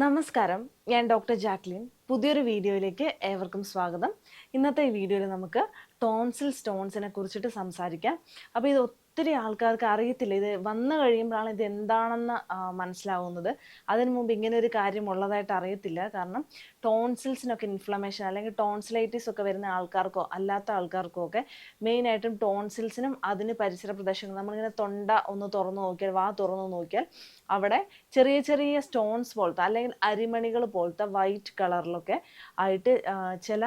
നമസ്കാരം. ഞാൻ doctor Jacqueline. പുതിയൊരു വീഡിയോയിലേക്ക് ഏവർക്കും സ്വാഗതം. ഇന്നത്തെ വീഡിയോയിൽ നമുക്ക് ടോൺസിൽ സ്റ്റോൺസിനെ കുറിച്ചിട്ട് സംസാരിക്കാം. അപ്പോൾ ഇത് ഒത്തിരി ആൾക്കാർക്ക് അറിയത്തില്ല. ഇത് വന്നു കഴിയുമ്പോഴാണ് ഇത് എന്താണെന്ന് മനസ്സിലാവുന്നത്. അതിന് മുമ്പ് ഇങ്ങനെ ഒരു കാര്യം ഉള്ളതായിട്ട് അറിയത്തില്ല. കാരണം ടോൺസിൽസിനൊക്കെ ഇൻഫ്ലമേഷൻ അല്ലെങ്കിൽ ടോൺസിലൈറ്റിസ് ഒക്കെ വരുന്ന ആൾക്കാർക്കോ അല്ലാത്ത ആൾക്കാർക്കോ ഒക്കെ മെയിനായിട്ടും ടോൺസിൽസിനും അതിന് പരിസര പ്രദേശങ്ങൾ നമ്മളിങ്ങനെ തൊണ്ട ഒന്ന് തുറന്നു നോക്കിയാൽ വാ തുറന്നു നോക്കിയാൽ അവിടെ ചെറിയ ചെറിയ സ്റ്റോൺസ് പോലത്തെ അല്ലെങ്കിൽ അരിമണികൾ പോലത്തെ വൈറ്റ് കളറിലൊക്കെ ആയിട്ട് ചില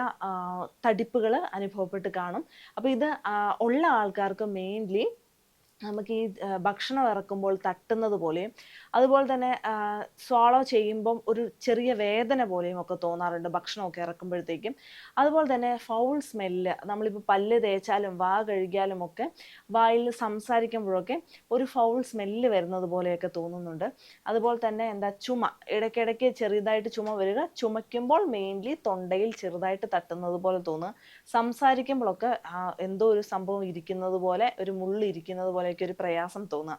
തടിപ്പുകൾ അനുഭവപ്പെട്ട് കാണും. അപ്പോൾ ഇത് ഉള്ള ആൾക്കാർക്ക് മെയിൻലി നമുക്ക് ഈ ഭക്ഷണം ഇറക്കുമ്പോൾ തട്ടുന്നത് പോലെയും അതുപോലെ തന്നെ സ്വാളോ ചെയ്യുമ്പം ഒരു ചെറിയ വേദന പോലെയും ഒക്കെ തോന്നാറുണ്ട് ഭക്ഷണമൊക്കെ ഇറക്കുമ്പോഴത്തേക്കും. അതുപോലെ തന്നെ ഫൗൾ സ്മെല്ല് നമ്മളിപ്പോൾ പല്ല് തേച്ചാലും വാ കഴുകിയാലും ഒക്കെ വായിൽ സംസാരിക്കുമ്പോഴൊക്കെ ഒരു ഫൗൾ സ്മെല്ല് വരുന്നത് പോലെയൊക്കെ തോന്നുന്നുണ്ട്. അതുപോലെ തന്നെ എന്താ ചുമ ഇടയ്ക്കിടയ്ക്ക് ചെറിയതായിട്ട് ചുമ വരിക ചുമയ്ക്കുമ്പോൾ മെയിൻലി തൊണ്ടയിൽ ചെറുതായിട്ട് തട്ടുന്നത് പോലെ തോന്നുക. സംസാരിക്കുമ്പോഴൊക്കെ എന്തോ ഒരു സംഭവം ഇരിക്കുന്നത് പോലെ ഒരു മുള്ള് ഇരിക്കുന്നത് പോലെയൊക്കെ ഒരു പ്രയാസം തോന്നുക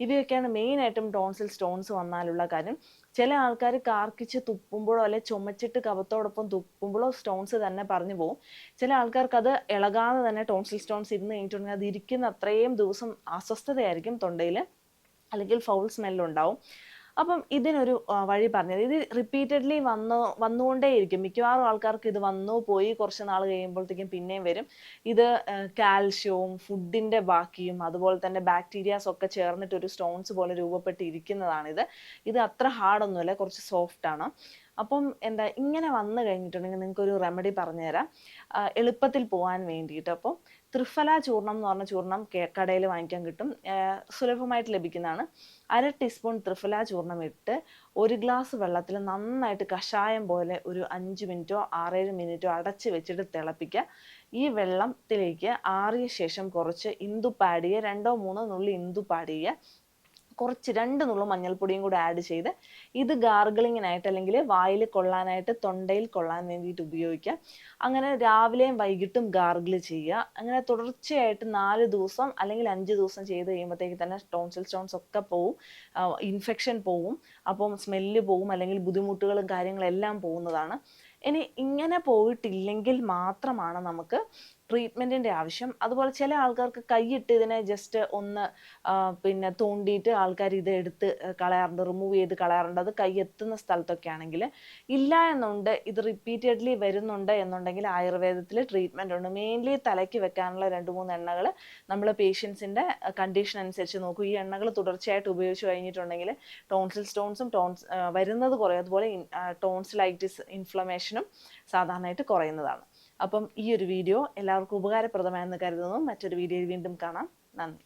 ഇവയൊക്കെയാണ് മെയിനായിട്ടും ടോൺസിൽ സ്റ്റോൺസ് വന്നാലുള്ള കാര്യം. ചില ആൾക്കാർ കാർക്കിച്ച് തുപ്പുമ്പോഴോ അല്ലെ ചുമച്ചിട്ട് കവത്തോടൊപ്പം തുപ്പുമ്പോഴോ സ്റ്റോൺസ് തന്നെ പറഞ്ഞു പോകും ചില ആൾക്കാർക്ക് അത് ഇളകാതെ തന്നെ ടോൺസിൽ സ്റ്റോൺസ് ഇരുന്ന് കഴിഞ്ഞിട്ടുണ്ടെങ്കിൽ അത് ഇരിക്കുന്ന അത്രയും ദിവസം അസ്വസ്ഥതയായിരിക്കും തൊണ്ടയിൽ അല്ലെങ്കിൽ ഫൗൾ സ്മെല്ലുണ്ടാവും അപ്പം ഇതിനൊരു വഴി പറഞ്ഞത്. ഇത് റിപ്പീറ്റഡ്ലി വന്നു വന്നുകൊണ്ടേയിരിക്കും. മിക്കവാറും ആൾക്കാർക്ക് ഇത് വന്നു പോയി കുറച്ച് നാൾ കഴിയുമ്പോഴത്തേക്കും പിന്നെയും വരും. ഇത് കാൽഷ്യവും ഫുഡിന്റെ ബാക്കിയും അതുപോലെ തന്നെ ബാക്ടീരിയാസ് ഒക്കെ ചേർന്നിട്ട് ഒരു സ്റ്റോൺസ് പോലെ രൂപപ്പെട്ടിരിക്കുന്നതാണിത്. ഇത് അത്ര ഹാർഡൊന്നുമല്ല കുറച്ച് സോഫ്റ്റ് ആണ് അപ്പം എന്താ ഇങ്ങനെ വന്നു കഴിഞ്ഞിട്ടുണ്ടെങ്കിൽ നിങ്ങൾക്ക് ഒരു റെമഡി പറഞ്ഞുതരാം എളുപ്പത്തിൽ പോകാൻ വേണ്ടിയിട്ട്. അപ്പം ത്രിഫല ചൂർണം എന്ന് പറഞ്ഞ ചൂർണം കടയിൽ വാങ്ങിക്കാൻ കിട്ടും. സുലഭമായിട്ട് ലഭിക്കുന്നതാണ്. അര ടീസ്പൂൺ ത്രിഫല ചൂർണം ഇട്ട് ഒരു ഗ്ലാസ് വെള്ളത്തിൽ നന്നായിട്ട് കഷായം പോലെ ഒരു അഞ്ച് മിനിറ്റോ ആറേഴ് മിനിറ്റോ അടച്ച് വെച്ചിട്ട് തിളപ്പിക്കുക. ഈ വെള്ളത്തിലേക്ക് ആറിയ ശേഷം കുറച്ച് ഇന്ദുപ്പാടിയെ രണ്ടോ മൂന്നോ നുള്ളി ഇന്ദുപ്പ് ആഡ് ചെയ്യുക കുറച്ച് രണ്ട് നുള്ളു മഞ്ഞൾപ്പൊടിയും കൂടെ ആഡ് ചെയ്ത് ഇത് ഗാർഗിളിങ്ങിനായിട്ട് അല്ലെങ്കിൽ വായിൽ കൊള്ളാനായിട്ട് തൊണ്ടയിൽ കൊള്ളാൻ വേണ്ടിയിട്ട് ഉപയോഗിക്കുക. അങ്ങനെ രാവിലെയും വൈകിട്ടും ഗാർഗിൾ ചെയ്യുക. അങ്ങനെ തുടർച്ചയായിട്ട് നാല് ദിവസം അല്ലെങ്കിൽ അഞ്ച് ദിവസം ചെയ്ത് കഴിയുമ്പോഴത്തേക്ക് തന്നെ ടോൺസിൽ സ്റ്റോൺസ് ഒക്കെ പോവും. ഇൻഫെക്ഷൻ പോവും. അപ്പം സ്മെല്ല് പോവും അല്ലെങ്കിൽ ബുദ്ധിമുട്ടുകളും കാര്യങ്ങളെല്ലാം പോകുന്നതാണ്. ഇനി ഇങ്ങനെ പോയിട്ടില്ലെങ്കിൽ മാത്രമാണ് നമുക്ക് ട്രീറ്റ്മെന്റിന്റെ ആവശ്യം. അതുപോലെ ചില ആൾക്കാർക്ക് കൈയിട്ട് ഇതിനെ ജസ്റ്റ് ഒന്ന് പിന്നെ തോണ്ടിയിട്ട് ആൾക്കാർ ഇത് എടുത്ത് കളയാറുണ്ട് റിമൂവ് ചെയ്ത് കളയാറുണ്ട്. അത് കൈ എത്തുന്ന സ്ഥലത്തൊക്കെ ആണെങ്കിൽ ഇല്ല എന്നുണ്ട് ഇത് റിപ്പീറ്റഡ്ലി വരുന്നുണ്ട് എന്നുണ്ടെങ്കിൽ ആയുർവേദത്തിൽ ട്രീറ്റ്മെന്റ് ഉണ്ട്. മെയിൻലി തലയ്ക്ക് വെക്കാനുള്ള രണ്ട് മൂന്ന് എണ്ണകൾ നമ്മൾ പേഷ്യൻസിന്റെ കണ്ടീഷൻ അനുസരിച്ച് നോക്കും. ഈ എണ്ണകൾ തുടർച്ചയായിട്ട് ഉപയോഗിച്ച് കഴിഞ്ഞിട്ടുണ്ടെങ്കിൽ ടോൺസിൽ സ്റ്റോൺസും ടോൺസ് വരുന്നത് കുറയും. അതുപോലെ ടോൺസിലൈറ്റിസ് ഇൻഫ്ലമേഷനും സാധാരണയായിട്ട് കുറയുന്നതാണ്. അപ്പം ഈ ഒരു വീഡിയോ എല്ലാവർക്കും ഉപകാരപ്രദമായെന്ന് കരുതുന്നു. മറ്റൊരു വീഡിയോയിൽ വീണ്ടും കാണാം. നന്ദി.